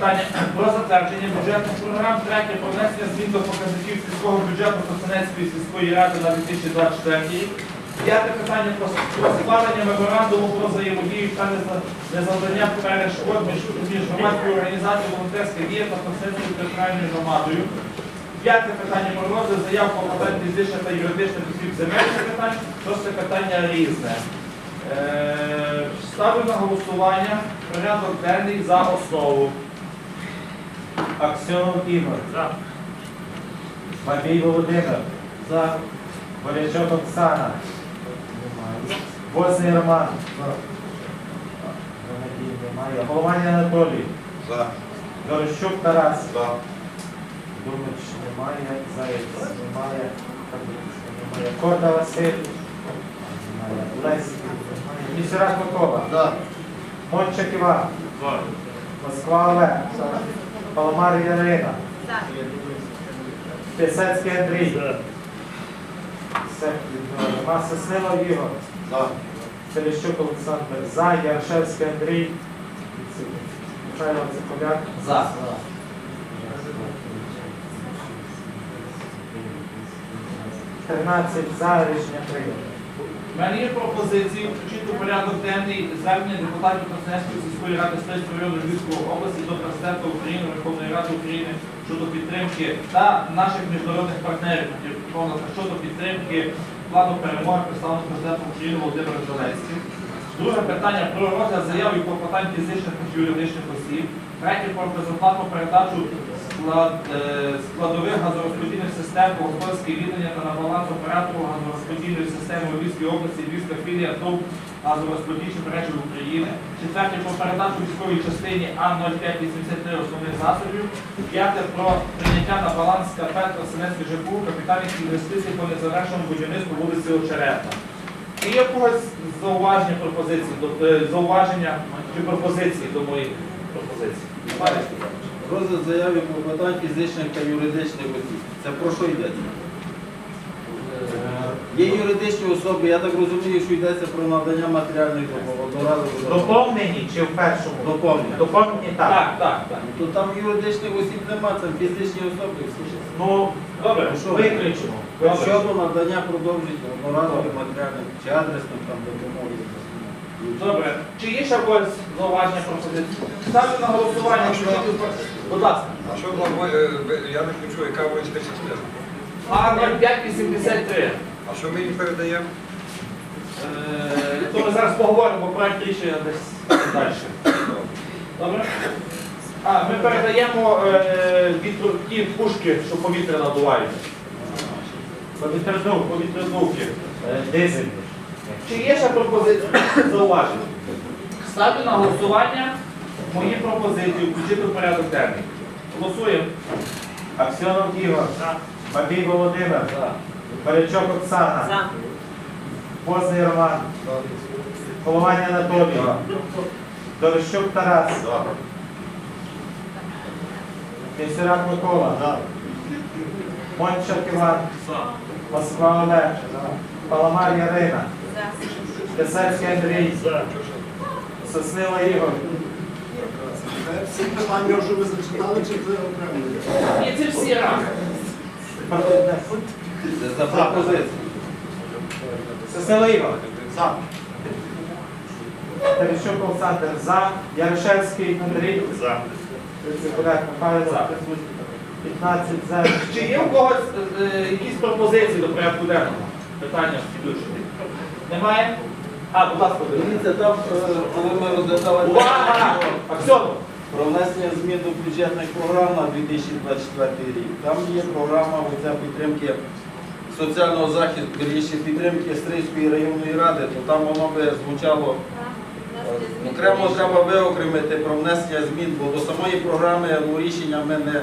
питання про затвердження бюджетних програм. Третє про внесення змін до показників сільського бюджету Костанецької сільської ради на 2024 рік. П'яте питання про про складення меморандуму про взаємодію та неза- незавдання перешкод між, громадською організацією волонтерська дія та Костанецькою територіальною громадою. П'яте питання про розгляд заяв по подань фізичних та юридичних осіб земельних питань. Шосте питання різне. Е, Ставлю на голосування порядок денний за основу. Аксьонов Ігор. За. Бабій Володимир. За. Борячок Оксана. Возний Роман. Немає. Голованя Анатолій. За. Дорощук Тарас. За. Думач немає. Заєць немає. Немає. Корда Василь. Немає. Лесь. немає. Місюрак Микола. За. Мончик Іван. Москва Олег. Паламар Ярина. Пісецький Андрій. Маса Сила Ігор. За. Селіщук Олександр За. Яршевський Андрій. Михайло Цикуляк. За. 13 за. Рішення прийнято. У мене є пропозиції включити порядок денний звернення депутатів Красненської сільської ради Стецького району Львівської області до президента України, Верховної Ради України щодо підтримки та наших міжнародних партнерів щодо підтримки плану перемоги представленого президентом України Володимиром Зеленським. Друге питання про розгляд заяв і клопотань фізичних та юридичних осіб. Третє про безоплатну передачу склад, е, складових газорозподільних систем по господарській віддання та на баланс оператору газорозподільної системи у Львівській області Львівська філія ТОВ газорозподільчих мережі України. Четверте про передачу військовій частині А0583 основних засобів. П'яте про прийняття на баланс КП Красинецький ЖПУ капітальних інвестицій по незавершеному будівництву вулиці Очеретна. І є в когось зауваження пропозиції, е, зауваження чи пропозиції до моїх пропозицій? Немає? Розгляд заяви про питань фізичних та юридичних осіб. Це про що йдеться? Є юридичні особи, я так розумію, що йдеться про надання матеріальних допомог. Доповнені чи в першому? Доповнення. Доповнені так. Так, так, так. То там юридичних осіб нема, це фізичні особи. всі. Ну, Добре, що? виключимо. Щодо надання продовження одноразових матеріальних чи адресних там допомоги. Добре. Чи є ще когось зауваження пропозиції? Ставлю на голосування. Будь ласка. А що вам, е, я не почув, яка воїнська частина? А0583. А що ми їм передаємо? Е, То ми зараз поговоримо, бо проект рішення десь далі. Добре? А, ми передаємо е, ті пушки, що повітря надувають. Повітрядув, повітрядувки. Е, Дизель. Чи є ще пропозиції зауваження? Ставлю на голосування мої пропозиції включити в порядок денний. Голосуємо. Аксьонов Ігор. Бабій Володимир. Борячок Оксана. Возний Роман. Голованя Анатолій. Дорощук Тарас. Місюрак Микола. Мончак Іван. Москва Олег. Паламар Ярина. Писецький Андрій. Соснила Ігор. Всі питання вже ви зачитали, чи це окремо? І це всі разом. За пропозицію. Соснила Ігор. За. Терещук Олександр. За. Ярошевський Андрій. За. Цикуляк Михайло. За. 15 за. Чи є у когось е, е, якісь пропозиції до порядку денного? Питання підключені. Немає? А, будь ласка, Дивіться, там, е, коли ми розглядали Увага! Аксьонов! про внесення змін до бюджетних програм на 2024 рік. Там є програма оця підтримки соціального захисту, вірніше підтримки Стрийської районної ради, то там воно би звучало е, окремо треба виокремити про внесення змін, бо до самої програми ну, рішення ми не,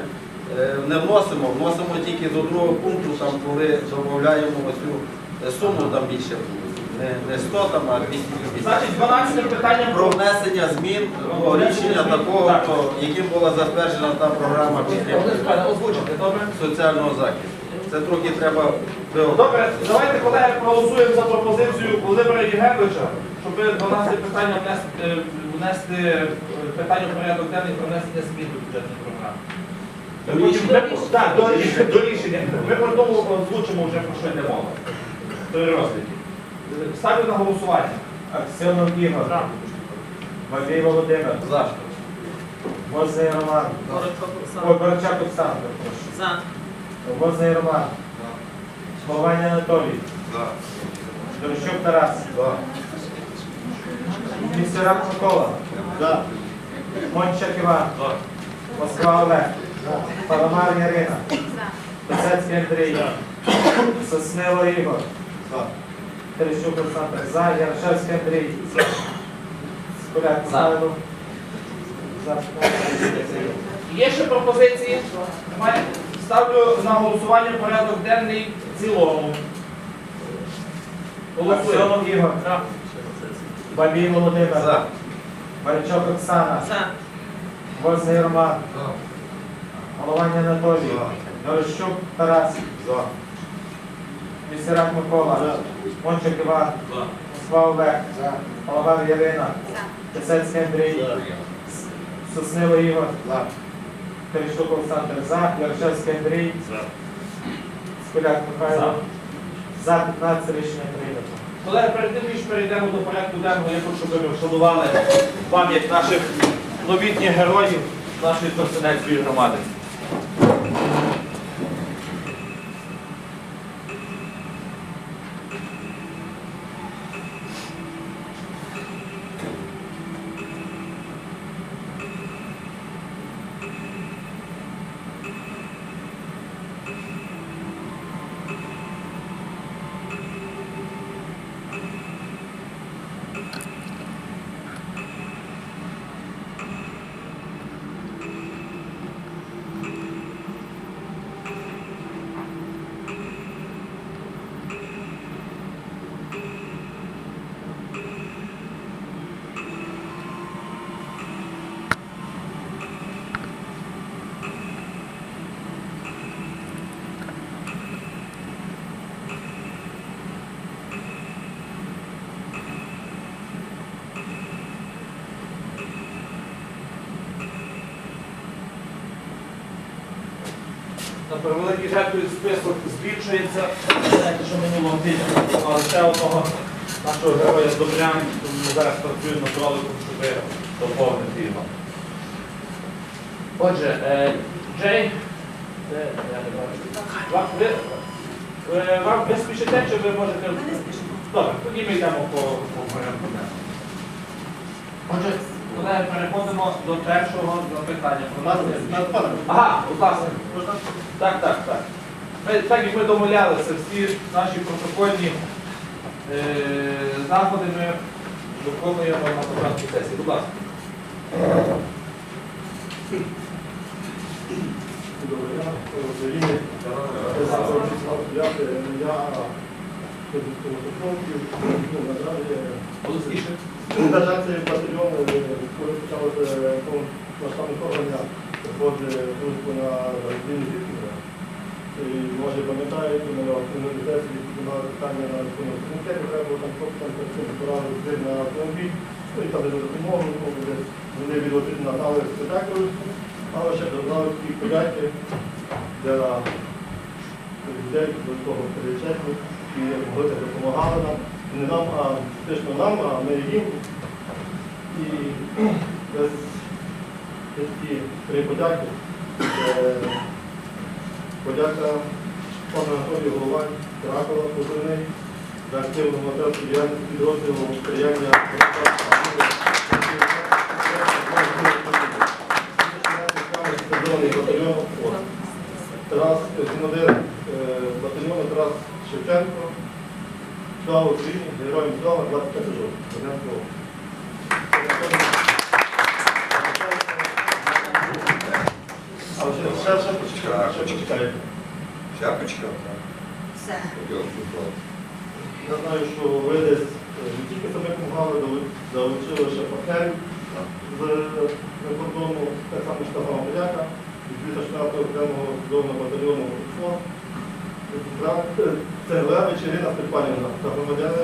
е, не вносимо, вносимо тільки до другого пункту, там коли додаємо оцю е, суму там більше буде. Не, не 100 там, а 250. Значить, 12 питання Про внесення змін до рішення такого, Так. то, яким була затверджена та програма підтримки озвучити, добре? соціального захисту. Це трохи треба виокремити. Добре, давайте, колеги, проголосуємо за пропозицію Володимира Євгеновича, щоб 12 питання внести, е, внести е, питання в порядок денний про внесення змін до бюджетної програми. Потім- ми- Так, до рішення, до рішення. Ми про тому озвучимо вже про що йде мова. При розгляді. Ставлю на голосування. Аксьонов Ігор. Бабій Володимир. За. Возний Роман. Ой, Борчак Оксана, прошу. Возний Роман. Словань Анатолій. Дорощук Тарас. Місерак Микола. Мончак Іван. Москва Олег. Паламар Ярина. Писецький Андрій. Соснило Ігор. Терещук Олександр. За. Ярошевський Андрій. Скуляк Михайло. За. Є ще пропозиції? Немає? Ставлю на голосування порядок денний в цілому. Голосуємо. Аксьонов Ігор. Бабій Володимир. За. Маричок Оксана. Возний Роман. Голованя Анатолій. Дорощук Тарас. Місерак Микола. Мончик Іван. Москва Олег. Палагар Ярина. Писецький Андрій. Соснило Ігор. Терещук Олександр. За. Яршевський Андрій. Скуляк Михайло. За 15 рішення прийнято. Колеги, перед тим, ніж перейдемо до порядку денного, я хочу, щоб ви вшанували пам'ять наших новітніх героїв нашої Тростянецької громади. На превеликий жаль, список збільшується. Знаєте, що минулого тижня але ще одного нашого героя Добрян, тому ми зараз працюємо над роликом, щоб доповнити його. Отже, е, Джей, де- я не бачу. Вам, ви, е, спішите, чи ви можете... Добре, тоді ми йдемо по, по порядку. Отже, колеги, переходимо до першого запитання. Про нас- Ага, будь ласка. Так, так, так. Ми, так як ми домовлялися, всі наші протокольні е, заходи ми виконуємо на початку сесії. Будь ласка. Голосніше. Організація батальйону, коли масштабне вторгнення, проходить службу на Україні Вікінга. І може пам'ятаєте, університеті піднімали питання на рахунок комітету, треба там працювати, збирали людей на автомобіль, ну і там за допомогу, вони відводити нагнали спектаклю, але ще додали такі подяки для людей до того причетні, і так допомагали нам. Не нам, а фактично нам, а ми їм. І без такі три подяки. Е, Подяка пану Анатолію Головань, Кракова, позивний, за активну волонтерську діяльність підрозділу сприяння. батальйон Тарас командир е, батальйону Тарас Шевченко. Слава Україні, героям слава, 25 жовтня. Шапочка. Все. Я знаю, що ви десь е, не тільки самі допомагали, залучили ще партнерів з е, кордону, так само штабного подяка, від 204 окремого судового батальйону ФО. Це вечерина Степанівна та громадяни